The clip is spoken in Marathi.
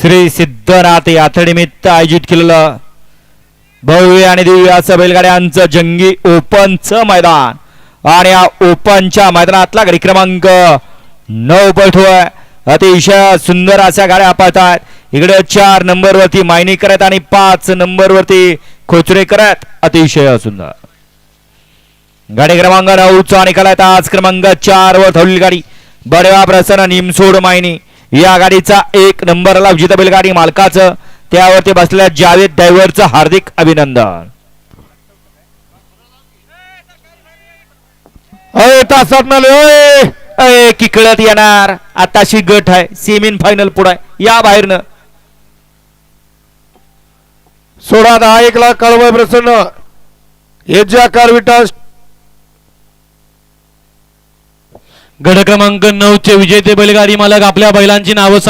श्री सिद्धनाथ यात्रेनिमित्त आयोजित केलेलं भव्य आणि दिव्य असं बैलगाड्यांचं जंगी ओपनचं मैदान. आणि या ओपनच्या मैदानातला गाडी क्रमांक नऊ पळतोय अतिशय सुंदर अशा गाड्या पाहतात इकडे चार नंबरवरती मायनी करत आणि पाच नंबरवरती खोचरे करत. अतिशय सुंदर. गाडी क्रमांक नऊचा निकाल आहे. आज क्रमांक चार वर धावलेली गाडी. बडवा प्रसन्न निमसोड मायनी. या गाडीचा एक नंबरला विजेता बैलगाडी मालकाचं त्यावरती बसलेल्या जावेद ड्रायव्हरचं हार्दिक अभिनंदन. अय तासात अय किकळत येणार. आताशी गट आहे सेमीन फायनल पुढे या बाहेरनं. सोळा दहा एकला कळवय प्रसन्न. हेजा कारविटा गड क्रमांक नऊ चे विजेते बैलगाडी मालक आपल्या बैलांची नावं